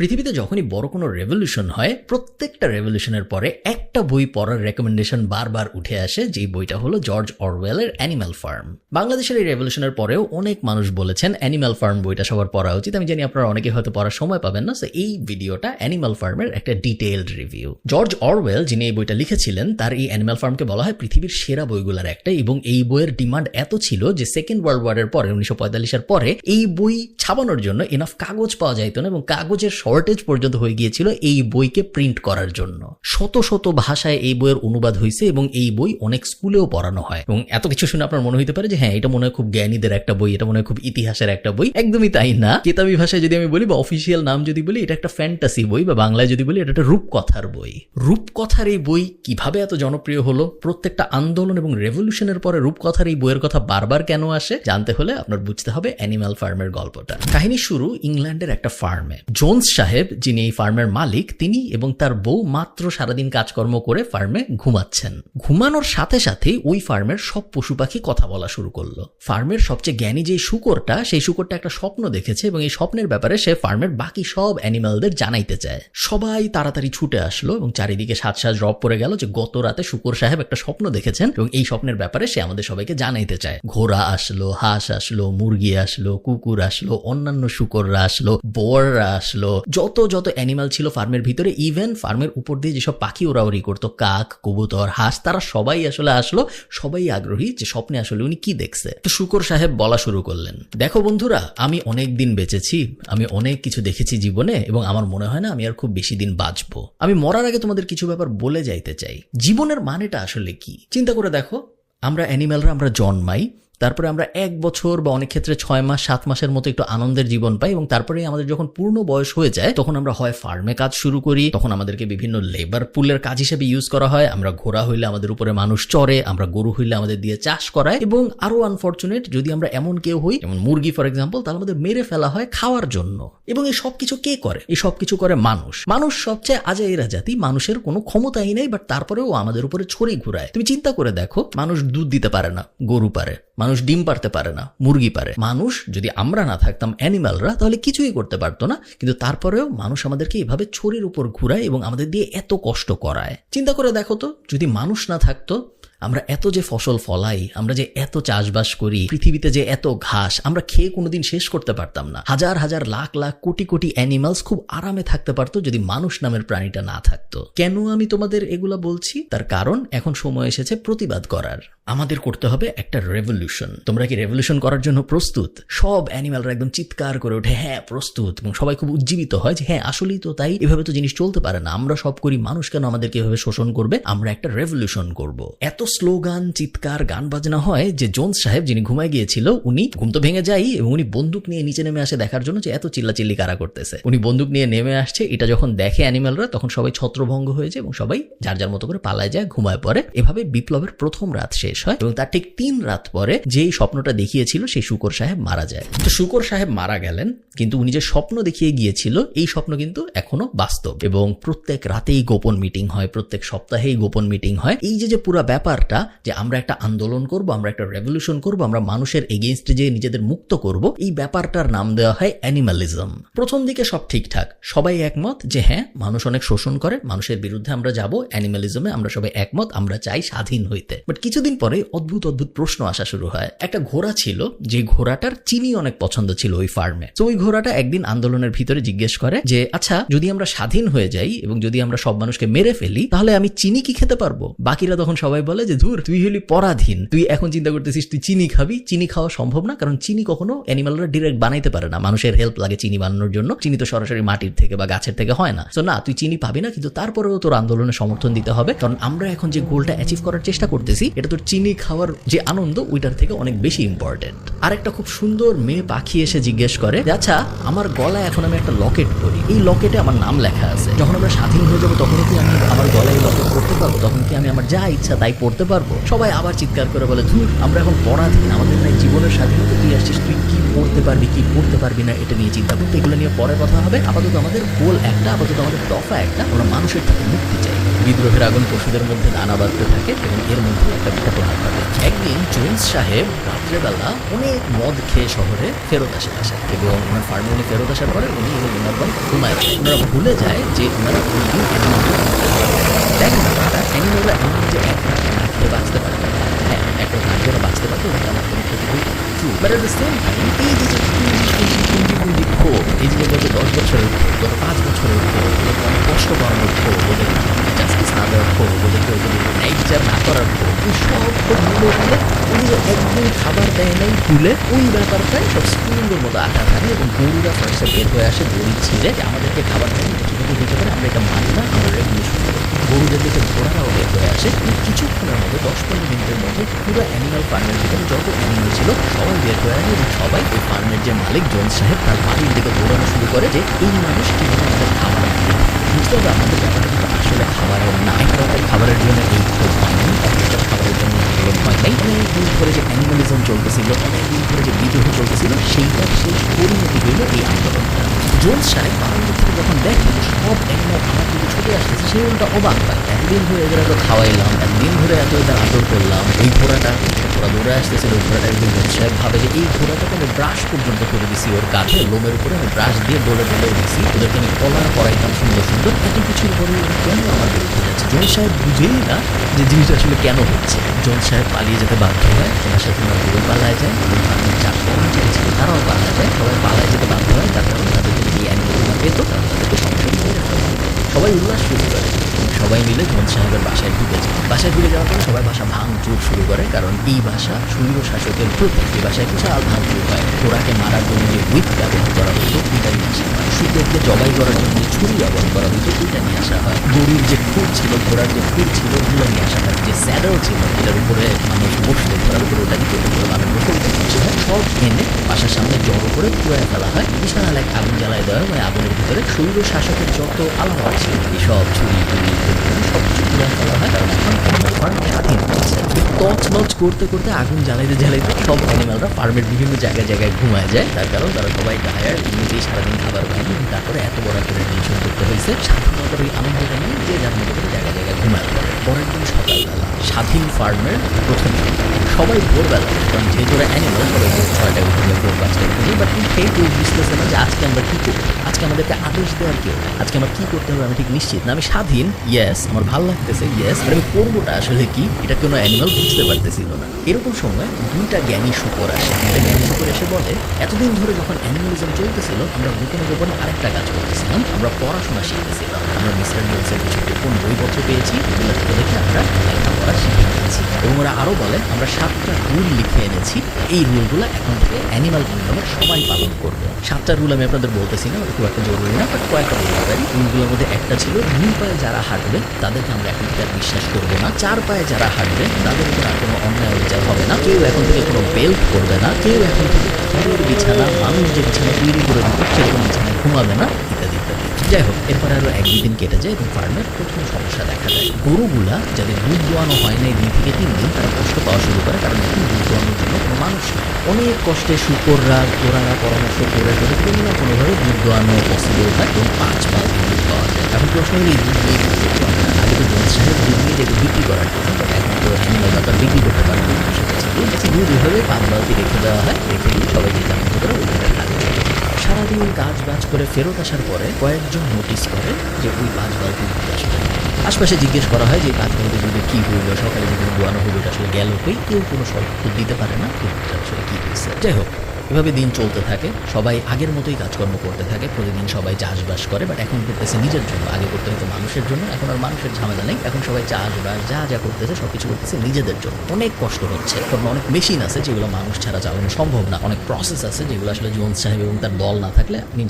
পৃথিবীতে যখনই বড় কোনো রেভলিউশন হয় প্রত্যেকটা রেভলিউশনের পরে একটা বই পড়ার রেকমেন্ডেশন বারবার উঠে আসে, যেই বইটা হলো জর্জ অরওয়েলের অ্যানিম্যাল ফার্ম বাংলাদেশের এই রেভলিউশনের পরেও অনেক মানুষ বলেছেন অ্যানিম্যাল ফার্ম বইটা সবার পড়া উচিত। আমি জানি আপনারা অনেকে হয়তো পড়ার সময় পাবেন না এই ভিডিওটা অ্যানিম্যাল ফার্মের একটা ডিটেইলড রিভিউ জর্জ অরওয়েল যিনি এই বইটা লিখেছিলেন, তার এই অ্যানিম্যাল ফার্মকে বলা হয় পৃথিবীর সেরা বইগুলোর একটা, এবং এই বইয়ের ডিমান্ড এত ছিল যে সেকেন্ড ওয়ার্ল্ড ওয়ারের পরে, উনিশশো পঁয়তাল্লিশের পরে, এই বই ছাপানোর জন্য এনাফ কাগজ পাওয়া যাইত না, এবং কাগজের শর্টেজ পর্যন্ত হয়ে গিয়েছিল এই বইকে প্রিন্ট করার জন্য। শত শত ভাষায় এই বইয়ের অনুবাদ হয়েছে এবং এই বই অনেক স্কুলেও পড়ানো হয়। এবং এত কিছু শুনে আপনার মনে হতে পারে যে হ্যাঁ এটা মনে হয় খুব জ্ঞানীদের একটা বই, এটা মনে হয় খুব ইতিহাসের একটা বই। একদমই তাই না? কিতাবি ভাষায় যদি আমি বলি বা অফিসিয়াল নাম যদি বলি, এটা একটা ফ্যান্টাসি বই বা বাংলায় যদি বলি, এটা একটা রূপকথার বই। রূপকথার এই বই কীভাবে এত জনপ্রিয় হলো? প্রত্যেকটা আন্দোলন এবং রেভলিউশনের পরে রূপকথার এই বইয়ের কথা বারবার কেন আসে? জানতে হলে আপনার বুঝতে হবে অ্যানিমাল ফার্মের গল্পটা। কাহিনী শুরু ইংল্যান্ডের একটা ফার্মে জোন্স সাহেব, যিনি এই ফার্মের মালিক, তিনি এবং তার বউ মাত্র সারাদিন কাজকর্ম করে ফার্মে ঘুমাচ্ছেন। ঘুমানোর সাথে সাথেই ওই ফার্মের সব পশু পাখি কথা বলা শুরু করল। ফার্মের সবচেয়ে জ্ঞানী যে শুকরটা, সেই শুকরটা একটা স্বপ্ন দেখেছে এবং এই স্বপ্নের ব্যাপারে সে ফার্মের বাকি সব অ্যানিমালদের জানাইতে চায়। সবাই তাড়াতাড়ি ছুটে আসলো এবং চারিদিকে সাত সাজ রব পড়ে গেল যে গত রাতে শুকর সাহেব একটা স্বপ্ন দেখেছেন এবং এই স্বপ্নের ব্যাপারে সে আমাদের সবাইকে জানাইতে চায়। ঘোড়া আসলো, হাঁস আসলো, মুরগি আসলো, কুকুর আসলো, অন্যান্য শুকররা আসলো বোয়াররা আসলো। যত যত অ্যানিমাল ছিল ফার্মের ভিতরে, ইভেন ফার্মের উপর দিয়ে যেসব পাখি ওরাওরি করতো, কাক, কবুতর, হাঁস, তারা সবাই আসলে আসলো, সবাই আগ্রহী যে স্বপ্নে আসলে উনি কি দেখছে। তো শুকর সাহেব বলা শুরু করলেন, দেখো বন্ধুরা, আমি অনেক দিন বেঁচেছি, আমি অনেক কিছু দেখেছি জীবনে এবং আমার মনে হয় না আমি আর খুব বেশি দিন বাঁচবো। আমি মরার আগে তোমাদের কিছু ব্যাপার বলে যাইতে চাই। জীবনের মানেটা আসলে কি? চিন্তা করে দেখো, আমরা অ্যানিম্যালরা আমরা জন্মাই তারপরে আমরা এক বছর বা অনেক ক্ষেত্রে ছয় মাস, সাত মাসের মতো একটু আনন্দের জীবন পাই এবং তারপরে আমাদের যখন পূর্ণ বয়স হয়ে যায়, তখন আমরা হয় ফার্মে কাজ শুরু করি, তখন আমাদেরকে বিভিন্ন লেবার পুলের কাজ হিসেবে ইউজ করা হয়। আমরা ঘোড়া হইলে আমাদের উপরে মানুষ চড়ে, আমরা গরু হইলে আমাদের দিয়ে চাষ করায় এবং আরও আনফর্চুনেট যদি আমরা এমন কেউ হই, যেমন মুরগি ফর এক্সাম্পল তাহলে আমাদের মেরে ফেলা হয় খাওয়ার জন্য। এবং এই সব কিছু কে করে? এই সব কিছু করে মানুষ। মানুষ সবচেয়ে আজাইরা জাতি, মানুষের কোনো ক্ষমতাই নেই বাট তারপরেও আমাদের উপরে ছড়ি ঘুরায়। তুমি চিন্তা করে দেখো, মানুষ দুধ দিতে পারে না, গরু পারে। মানুষ ডিম পারতে পারে না, মুরগি পারে। মানুষ যদি আমরা না থাকতাম অ্যানিম্যালরা তাহলে কিছুই করতে পারতো না। কিন্তু তারপরেও মানুষ আমাদেরকে এভাবে ছড়ির উপর ঘুরায় এবং আমাদের দিয়ে এত কষ্ট করায়। চিন্তা করে দেখো তো, যদি মানুষ না থাকতো আমরা এত যে ফসল ফলাই, আমরা যে এত চাষবাস করি, পৃথিবীতে যে এত ঘাস, আমরা খেয়ে কোনোদিন শেষ করতে পারতাম না। হাজার হাজার লাখ লাখ কোটি কোটি অ্যানিমালস খুব আরামে থাকতে পারতো যদি মানুষ নামের প্রাণীটা না থাকতো। কেন আমি তোমাদের এগুলা বলছি? তার কারণ এখন সময় এসেছে প্রতিবাদ করার। আমাদের করতে হবে একটা রেভলিউশন তোমরা কি রেভলিউশন করার জন্য প্রস্তুত? সব অ্যানিমালরা একদম চিৎকার করে ওঠে হ্যাঁ প্রস্তুত। এবং সবাই খুব উজ্জীবিত হয় যে হ্যাঁ আসলেই তো তাই। এভাবে তো জিনিস চলতে পারে না। আমরা সব করি, মানুষ কেন আমাদেরকে এভাবে শোষণ করবে? আমরা একটা রেভলিউশন করব। এত স্লোগান, চিৎকার, গান বাজনা হয় যে জোন্স সাহেব যিনি ঘুমায় গিয়েছিল, উনি ঘুম তো ভেঙে যাই এবং উনি বন্দুক নিয়ে নিচে নেমে আসে দেখার জন্য যে এত চিল্লাচিল্লি কারা করতেছে। উনি বন্দুক নিয়ে নেমে আসছে, এটা যখন দেখে অ্যানিমালরা, তখন সবাই ছত্রভঙ্গ হয়েছে এবং সবাই যার যার মতো করে পালায় যায়, ঘুমায় পড়ে। এভাবে বিপ্লবের প্রথম রাত শেষ হয় এবং তার ঠিক তিন রাত পরে যেই স্বপ্নটা দেখিয়েছিল, সেই শুকর সাহেব মারা যায়। তো শুকর সাহেব মারা গেলেন, কিন্তু উনি যে স্বপ্ন দেখিয়ে গিয়েছিল, এই স্বপ্ন কিন্তু এখনও বাস্তব। এবং প্রত্যেক রাতেই গোপন মিটিং হয়, প্রত্যেক সপ্তাহেই গোপন মিটিং হয়। এই যে যে পুরো ব্যাপারটা যে আমরা একটা আন্দোলন করব, আমরা একটা রেভলিউশন করব, আমরা মানুষের এগেনস্টে যে নিজেদের মুক্ত করব, এই ব্যাপারটার নাম দেওয়া হয় অ্যানিমালিজম প্রথম দিকে সব ঠিকঠাক। সবাই একমত যে হ্যাঁ মানুষ অনেক শোষণ করে, মানুষের বিরুদ্ধে আমরা যাব অ্যানিমালিজমে আমরা সবাই একমত, আমরা চাই স্বাধীন হইতে। বাট কিছুদিন পরে অদ্ভুত অদ্ভুত প্রশ্ন আসা শুরু হয়। একটা ঘোড়া ছিল, যে ঘোড়াটার চিনি অনেক পছন্দ ছিল ওই ফার্মে তো ওই ঘোড়াটা একদিন আন্দোলনের ভিতরে জিজ্ঞেস করে যে আচ্ছা যদি আমরা স্বাধীন হয়ে যাই এবং যদি আমরা সব মানুষকে মেরে ফেলি, তাহলে আমি চিনি কি খেতে পারব? বাকিরা তখন সবাই বলে যে ধুর, তুই হলি পরাধীন। তুই এখন চিন্তা করতেছিস, তুই চিনি খাবি? চিনি খাওয়া সম্ভব না, কারণ চিনি কখনো অ্যানিমালরা ডিরেক্ট বানাইতে পারে না। মানুষের হেল্প লাগে চিনি বানানোর জন্য। চিনি তো সরাসরি মাটির থেকে বা গাছের থেকে হয় না। তো না, তুই চিনি পাবি না, কিন্তু তারপরেও তোর আন্দোলনে সমর্থন দিতে হবে। কারণ আমরা এখন যে গোলটা অ্যাচিভ করার চেষ্টা করতেছি, এটা তোর চিনি খাওয়ার যে আনন্দ, ওইটার থেকে অনেক বেশি ইম্পর্টেন্ট আর একটা খুব সুন্দর মেয়ে পাখি এসে জিজ্ঞেস করে আচ্ছা আমার গলায় এখন আমি একটা লকেট পরি। এই লকেটে আমার নাম লেখা আছে। যখন আমরা স্বাধীন হয়ে যাব তখন কি আমি আমার গলায় লকেট পড়তে পারব? তখন কি আমি আমার যা ইচ্ছা তাই পড়তে পারব? সবাই আবার চিৎকার করে বলে, ধুর, আমরা এখন পরাধীন। আমাদের নাই জীবনের স্বাধীনতা তুই আসছিস, তুই কি পড়তে পারবি, কি পড়তে পারবি না, এটা নিয়ে চিন্তা করতে এগুলো নিয়ে পরে কথা হবে। আপাতত আমাদের গোল একটা, আপাতত আমাদের দফা একটা, আমরা মানুষের থেকে মুক্তি চাই। বিদ্রোহের আগুন পশুদের মধ্যে দানা বাঁধতে থাকে এবং এর মধ্যে একটা ঘটনা ঘটে একদিন জোন্স সাহেব রাত্রেবেলা অনেক মদ খেয়ে শহরে ফেরত আসে বাসায় এবং ওনার ফার্মে উনি ফেরত আসার পরে উনি এবং ওনার বোন ঘুমায়। ওনারা ভুলে যায় যে ওনারা ওই দিন দেখেন না তারা অ্যানিমেলরা এমন যে এক রাত খেয়ে বাঁচতে পারে। হ্যাঁ এক রাত না বাঁচতে পারতো ওটা আমার কোনো ক্ষতি true but at the same time এই যে যে পুঁজি পুঁজি পুঁজি পুঁজি ক্ষোভ এই যে গত দশ বছরের ক্ষোভ গত পাঁচ বছরের ক্ষোভ ওদেরকে অনেক কষ্ট করানোর ক্ষোভ ওদের জাস্টিস না দেওয়ার ক্ষোভ ওদেরকে ওদের ন্যায় বিচার না করার ক্ষোভ এই সব ক্ষোভ মিলে মিলে উনি যে একদিন খাবার দেয় নাই তুলে ওই ব্যাপারটাই সব স্পুনের মতো আটা থাকে এবং গরুরা ফার্স্টে বের হয়ে আসে দড়ি ছিঁড়ে যে আমাদেরকে খাবার কীভাবে হতে পারে, আমরা এটা মানি না, আমরা রেগুলেশন করি গরুদের দিকে ঘোড়ারাও বের হয়ে আসে এবং কিছুক্ষণের মধ্যে, দশ পনেরো মিনিটের মধ্যে পুরো অ্যানিমাল ফার্মের ভিতরে যত অ্যানিমাল ছিল সবাই বের হয়ে আসে এবং সবাই ওই ফার্মের যে মালিক জন সাহেব, তার বাড়ির দিকে দৌড়ানো শুরু করে যে এই মানুষ কীভাবে আমাদের খাবার বুঝতে হবে আমাদের ব্যাপারটা কিন্তু আসলে খাবারের না এক খাবারের জন্য এই খাবারের জন্য এই ক্ষোভ হয় নাই দিন ধরে যে অ্যানিমালিজম চলতেছিল অনেকদিন ধরে যে বিদ্রোহ চলতেছিল সেইটার সেই পরিণতি হইল এই আন্দোলন। জোর সাহেব থেকে যখন দেখেন সব অ্যানিমাল আমার দিকে ছুটে আসতেছে, সেই অবাক পায় এতদিন ধরে এদের এত খাওয়াইলাম এতদিন ধরে এত এদের আদর করলাম ওই ঘোড়াটা ঘোড়া দৌড়ে আসতেছিল, ওই ঘোড়াটা একদিন সাহেব ভাবে যে এই ঘোড়াটাকে আমি ব্রাশ পর্যন্ত করে দিছি ওর কাঁধে, লোমের উপরে আমি ব্রাশ দিয়ে দৌড়ে দৌড়ে দিছি, ওদেরকে আমি কলার পরাইতাম সুন্দর সুন্দর এত কিছুর পরে কেন আমার বিরুদ্ধে যাচ্ছে? জোন সাহেব বুঝেই না যে জিনিসটা আসলে কেন হচ্ছে। জোন সাহেব পালিয়ে যেতে বাধ্য হয়, ওনার সাথে ওনার বই পালায় যায় এবং ফার্মের চার কর্মচারী ছিল তারাও পালায় যায়, সবাই পালায় যেতে বাধ্য হয় তার কারণ তাদের যদি এই পেত তাদেরকে সংসার করে সবাই উল্লাস শুরু করে? সবাই মিলে জোন সাহেবের বাসায় ঢুকে যায়। বাসায় ঢুকে যাওয়ার পরে সবাই বাসা ভাঙচুর শুরু করে, কারণ এই বাসা শৈব শাসকের প্রতীক এই বাসায় বিশাল ভাঙচুর হয়। ঘোড়াকে মারার জন্য যে উইক ব্যবহার করা হতো ওইটা নিয়ে আসা হয়। শুকরকে জবাই করার জন্য যে ছুরি ব্যবহার করা হতো, এটা নিয়ে আসা হয়। গরুর যে খুর ছিল, ঘোড়ার যে খুর ছিল ওগুলো নিয়ে আসা হয়। যে স্যাডেল ছিল, এটার উপরে মানুষ বসতো ঘোড়ার উপরে ওটা উপরে মানুষ সব এনে করে ফেলা হয়। বিশাল এক আগুন জ্বালায় দেওয়া হয়। আগুনের ভিতরে শৈব শাসকের যত আলাদা আছে এই সব ছুরি টুরি সব কিছু ফেলা হয়। কারণ এখন অ্যানিমাল ফার্ম স্বাধীন টচ নচ করতে করতে আগুন জ্বালাইতে জ্বালাইতে সব অ্যানিমালরা ফার্মের বিভিন্ন জায়গায় জায়গায় ঘুমায় যায়। তার কারণ তারা সবাই টায়ার এমনিতেই সারাদিন খাবার পায়নি তারপরে এত বড় একটা রেভলিউশন করতে হয়েছে। স্বাধীনতার ওই আনন্দটা নিয়ে যে যার মতো করে জায়গায় জায়গায় ঘুমায়। পরের দিন সকালবেলা স্বাধীন ফার্মের প্রথম সবাই ভোরবেলা কারণ যেহেতু ওরা অ্যানিমাল সবাই ভোর ছয়টায় ভোর পাঁচটায় উঠবে বাট কেউ কেউ বুঝতেছে যে আজকে আমরা কী করব? আজকে আমাদেরকে আদেশ দেওয়ার কেউ। আজকে আমার কী করতে হবে আমি ঠিক নিশ্চিত না। আমি স্বাধীন ইয়েস আমার ভালো লাগতেছে ইয়েস আর আমি করবোটা আসলে কি? এটা কোনো অ্যানিমাল বুঝতে পারতেছিল না। এরকম সময় দুইটা জ্ঞানী শুকর আসে। একটা জ্ঞানী শুকর এসে বলে, এতদিন ধরে যখন অ্যানিমালিজম চলতেছিল, আমরা গোপনে গোপনে আরেকটা কাজ করতেছিলাম। আমরা পড়াশোনা শিখতেছিলাম। আমরা মিস্টার নিউজের কিছু গোপন বইপত্র পেয়েছি। থেকে দেখে আমরা লেখাপড়া শিখে নিয়েছি এবং ওরা আরও বলে আমরা সাতটা রুল লিখে এনেছি। এই রুলগুলো এখন থেকে অ্যানিমাল কিংডমের সবাই পালন করবে। সাতটা রুল আমি আপনাদের বলতেছি না, খুব একটা জরুরি না বাট কয়েকটা বলতে পারি রুলগুলোর মধ্যে একটা ছিল, দুই পায়ে যারা হাঁটবে, তাদেরকে আমরা এখন থেকে বিশ্বাস করব না। চার পায়ে যারা হাঁটবে, তাদের উপর আর কোনো অন্যায় অবিচার হবে না। কেউ এখন থেকে কোনো বেল্ট করবে না। কেউ এখন থেকে খড়ের বিছানা, মানুষ যে বিছানা তৈরি করে দিত সেরকম বিছানায় ঘুমাবে না। যাই হোক, এরপরে আরও এক দুই দিন কেটে যায় এবং ফার্মের প্রথম সমস্যা দেখা যায় গরুগুলা যাদের দুধ দোয়ানো হয় না দুই থেকে তিন দিন, তারা কষ্ট পাওয়া শুরু করে কারণ এখন দুধ দোয়ানোর জন্য কোনো মানুষ নেই। অনেক কষ্টে শুকররা গোড়ারা পরামর্শ করে করে কোনো না কোনোভাবে দুধ দোয়ানো পসিবল হয় এবং পাঁচ বালতি দুধ পাওয়া যায়। এখন প্রশ্ন হলো, এই দুধ নিয়ে কী করতে হবে না আগে তো জোন সাহেব দুধ নিয়ে যেগুলো বিক্রি করার জন্য but এখন তো অ্যানিমাল ব্যাপার বিক্রি করতে পারে। দুধ বসে গেছে দুধ দুধ এভাবে পাঁচ বালতি রেখে দেওয়া হয়, রেখে দিয়ে সবাই যে মতো করে ওইভাবে করে সারাদিন কাজ বাজ করে ফেরত আসার পরে কয়েকজন নোটিস করে যে ওই পাঁচ দুধ আসলে। আশপাশে জিজ্ঞেস করা হয় যে পাঁচ বালতি দুধে কী হইল, সকালে যেগুলো দোয়ানো হইল আসলে গেল কই? কেউ কোনো সব দিতে পারে না। আসলে কী হয়েছে? যাই হোক এভাবে দিন চলতে থাকে, সবাই আগের মতোই কাজকর্ম করতে থাকে, প্রতিদিন সবাই চাষবাস করে বাট এখন করতেছে নিজের জন্য। আগে করতে হতো মানুষের জন্য, এখন আর মানুষের ঝামেলা নেই, এখন সবাই চাষবাস, যা যা করতেছে সব কিছু করতেছে নিজেদের জন্য। অনেক কষ্ট হচ্ছে, কারণ অনেক মেশিন আছে যেগুলো মানুষ ছাড়া চালানো সম্ভব না, অনেক প্রসেস আছে যেগুলো আসলে জোন সাহেব এবং তার দল না থাকলে আপনি